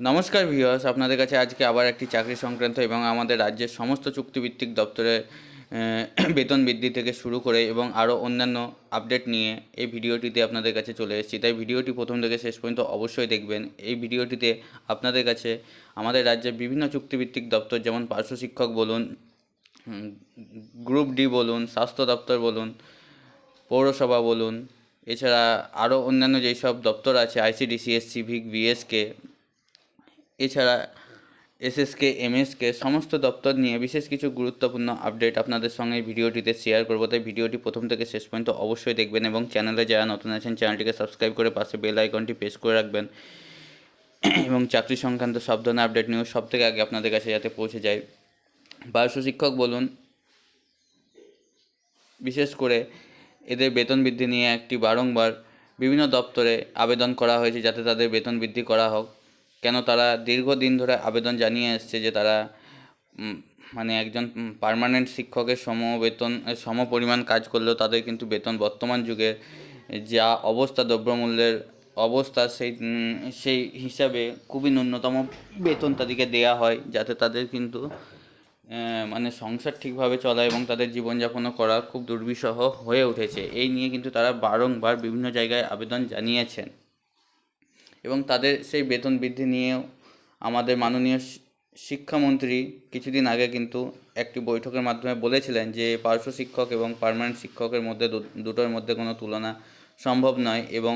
নমস্কার ভিউয়ার্স আপনাদের কাছে আজকে আবার একটি চাকরি সংক্রান্ত এবং আমাদের রাজ্যের সমস্ত চুক্তিভিত্তিক দপ্তরে আহ, বেতন বৃদ্ধি থেকে শুরু করে এবং আরও অন্যান্য আপডেট নিয়ে এই ভিডিওটিতে আপনাদের কাছে চলে এসেছি। তাই ভিডিওটি প্রথম থেকে শেষ পর্যন্ত অবশ্যই দেখবেন। এই ভিডিওটিতে আপনাদের কাছে আমাদের রাজ্যের বিভিন্ন চুক্তিভিত্তিক দপ্তর যেমন পার্শ্ব শিক্ষক বলুন গ্রুপ ডি বলুন স্বাস্থ্য দপ্তর বলুন পৌরসভা বলুন এছাড়া আরও অন্যান্য যেই সব দপ্তর আছে আইসিডিসিএস সিভিক বিএসকে এছাড়া এসএসকে, এমএসকে সমস্ত দপ্তর নিয়ে বিশেষ কিছু গুরুত্বপূর্ণ আপডেট আপনাদের সঙ্গে ভিডিওটিতে শেয়ার করব। তাই ভিডিওটি প্রথম থেকে শেষ পর্যন্ত অবশ্যই দেখবেন এবং চ্যানেলে যারা নতুন আছেন চ্যানেলটিকে সাবস্ক্রাইব করে পাশে বেল আইকনটি প্রেস করে রাখবেন। এবং চাকরি সংক্রান্ত সব ধরনের আপডেট নিউজ সব থেকে আগে আপনাদের কাছে যাতে পৌঁছে যায়। পার্শ্ব শিক্ষক বলুন, বিশেষ করে এদের বেতন বৃদ্ধি নিয়ে একটি বারংবার বিভিন্ন দপ্তরে আবেদন করা হয়েছে যাতে তাদের বেতন বৃদ্ধি করা হোক। কেন তারা দীর্ঘদিন ধরে আবেদন জানিয়ে আসছে যে তারা মানে একজন পার্মানেন্ট শিক্ষকের সম বেতন সম পরিমাণ কাজ করলেও তাদের কিন্তু বেতন বর্তমান যুগে যা অবস্থা দ্রব্যমূল্যের অবস্থা সেই সেই হিসাবে খুবই ন্যূনতম বেতন তাদেরকে দেয়া হয় যাতে তাদের কিন্তু মানে সংসার ঠিকভাবে চলা এবং তাদের জীবনযাপনও করা খুব দুর্বিষহ হয়ে উঠেছে। এই নিয়ে কিন্তু তারা বারংবার বিভিন্ন জায়গায় আবেদন জানিয়েছেন। এবং তাদের সেই বেতন বৃদ্ধি নিয়েও আমাদের মাননীয় শিক্ষামন্ত্রী কিছুদিন আগে কিন্তু একটি বৈঠকের মাধ্যমে বলেছিলেন যে পার্শ্ব শিক্ষক এবং পার্মানেন্ট শিক্ষকের মধ্যে দুটোর মধ্যে কোনো তুলনা সম্ভব নয় এবং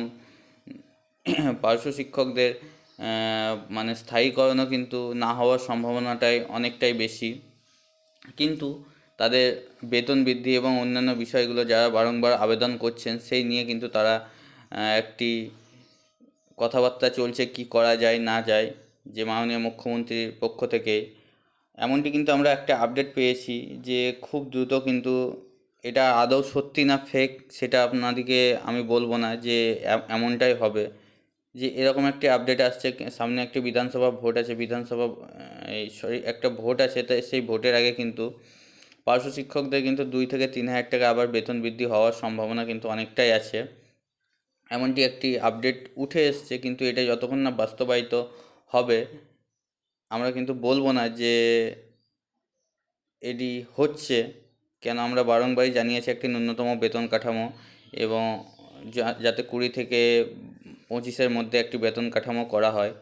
পার্শ্ব শিক্ষকদের মানে স্থায়ীকরণও কিন্তু না হওয়ার সম্ভাবনাটাই অনেকটাই বেশি। কিন্তু তাদের বেতন বৃদ্ধি এবং অন্যান্য বিষয়গুলো যারা বারংবার আবেদন করছেন, সেই নিয়ে কিন্তু তারা একটি কথাবার্তা চলছে, কি করা যায়, না যায়, যে মাননীয় মুখ্যমন্ত্রীর পক্ষ থেকে। এমনটি কিন্তু আমরা একটা আপডেট পেয়েছি যে খুব দ্রুত কিন্তু এটা আদৌ সত্যি না ফেক সেটা আপনাদেরকে আমি বলব না যে এমনটাই হবে। যে এরকম একটি আপডেট আসছে, সামনে একটি বিধানসভা ভোট আছে, বিধানসভা এই সরি একটা ভোট আছে তাই সেই ভোটের আগে কিন্তু পার্শ্ব শিক্ষকদের কিন্তু দুই থেকে তিন হাজার টাকা আবার বেতন বৃদ্ধি হওয়ার সম্ভাবনা কিন্তু অনেকটাই আছে। এমনটি একটি আপডেট উঠে এসছে, কিন্তু এটা যতক্ষণ না বাস্তবায়িত হবে, আমরা কিন্তু বলব না যে এটি হচ্ছে। কেন আমরা বারংবারই জানিয়েছি একটি ন্যূনতম বেতন কাঠামো এবং যাতে কুড়ি থেকে পঁচিশের মধ্যে একটি বেতন কাঠামো করা হয়।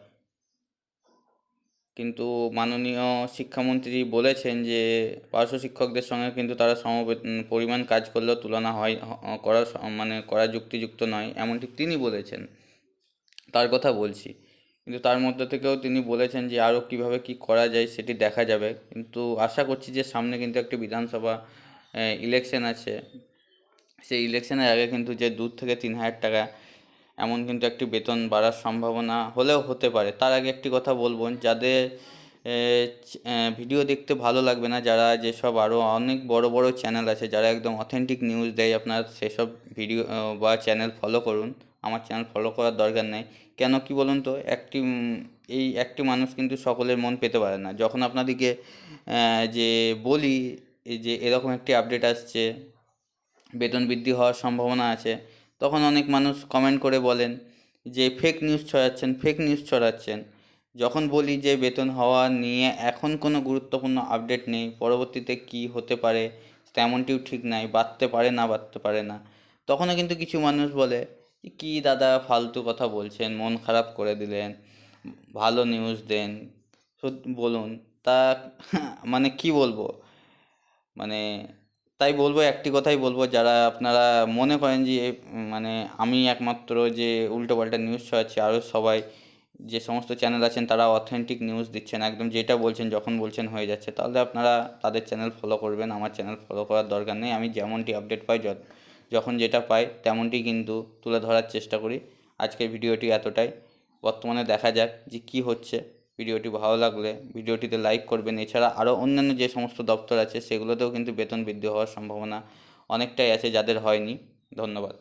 কিন্তু মাননীয় শিক্ষামন্ত্রী বলেছেন যে পার্শ্ব শিক্ষকদের সঙ্গে কিন্তু তারা সম পরিমাণ কাজ করলেও তুলনা হয় করা মানে করা যুক্তিযুক্ত নয়, এমনটি তিনি বলেছেন। তার কথা বলছি। কিন্তু তার মধ্যে থেকেও তিনি বলেছেন যে আরও কীভাবে কী করা যায় সেটি দেখা যাবে। কিন্তু আশা করছি যে সামনে কিন্তু একটি বিধানসভা ইলেকশন আছে। সেই ইলেকশনের আগে কিন্তু যে দু থেকে তিন হাজার টাকা এমন কিন্তু একটি বেতন বাড়ার সম্ভাবনা হলেও হতে পারে। তার আগে একটি কথা বলব, যাদের ভিডিও দেখতে ভালো লাগবে না, যারা যেসব আরও অনেক বড় বড় চ্যানেল আছে, যারা একদম অথেন্টিক নিউজ দেয়, আপনার সেসব ভিডিও বা চ্যানেল ফলো করুন, আমার চ্যানেল ফলো করার দরকার নেই। কেন কি বলুন তো, একটি এই একটি মানুষ কিন্তু সকলের মন পেতে পারে না। যখন আপনাদেরকে যে বলি যে এরকম একটি আপডেট আসছে, বেতন বৃদ্ধি হওয়ার সম্ভাবনা আছে তখন অনেক মানুষ কমেন্ট করে বলেন যে ফেক নিউজ ছড়াচ্ছেন ফেক নিউজ ছড়াচ্ছেন। যখন বলি যে, বেতন হওয়া নিয়ে এখন কোনো গুরুত্বপূর্ণ আপডেট নেই, পরবর্তীতে কি হতে পারে, তেমনটিও ঠিক নাই, বাড়তে পারে না, বাড়তে পারে না। তখনও কিন্তু কিছু মানুষ বলে কী দাদা ফালতু কথা বলছেন, মন খারাপ করে দিলেন, ভালো নিউজ দেন। বলুন, তা মানে কি বলব? মানে তাই বলব, একটি কথাই বলব, যারা আপনারা মনে করেন যে মানে আমি একমাত্র যে উল্টোপাল্টা নিউজ ছড়াচ্ছি আরও সবাই যে সমস্ত চ্যানেল আছেন, তারা অথেন্টিক নিউজ দিচ্ছেন, একদম যেটা বলছেন, যখন বলছেন হয়ে যাচ্ছে, তাহলে আপনারা তাদের চ্যানেল ফলো করবেন, আমার চ্যানেল ফলো করার দরকার নেই, আমি যেমনটি আপডেট পাই যখন যেটা পাই, তেমনটি কিন্তু তুলে ধরার চেষ্টা করি, আজকের ভিডিওটি এতটাই, বর্তমানে দেখা যাক যে কী হচ্ছে। ভিডিওটি ভালো লাগলে ভিডিওটিতে লাইক করবেন। এছাড়া আরও অন্যান্য যে সমস্ত দপ্তর আছে, সেগুলোতেও কিন্তু বেতন বৃদ্ধি হওয়ার সম্ভাবনা অনেকটাই আছে যাদের হয়নি। ধন্যবাদ।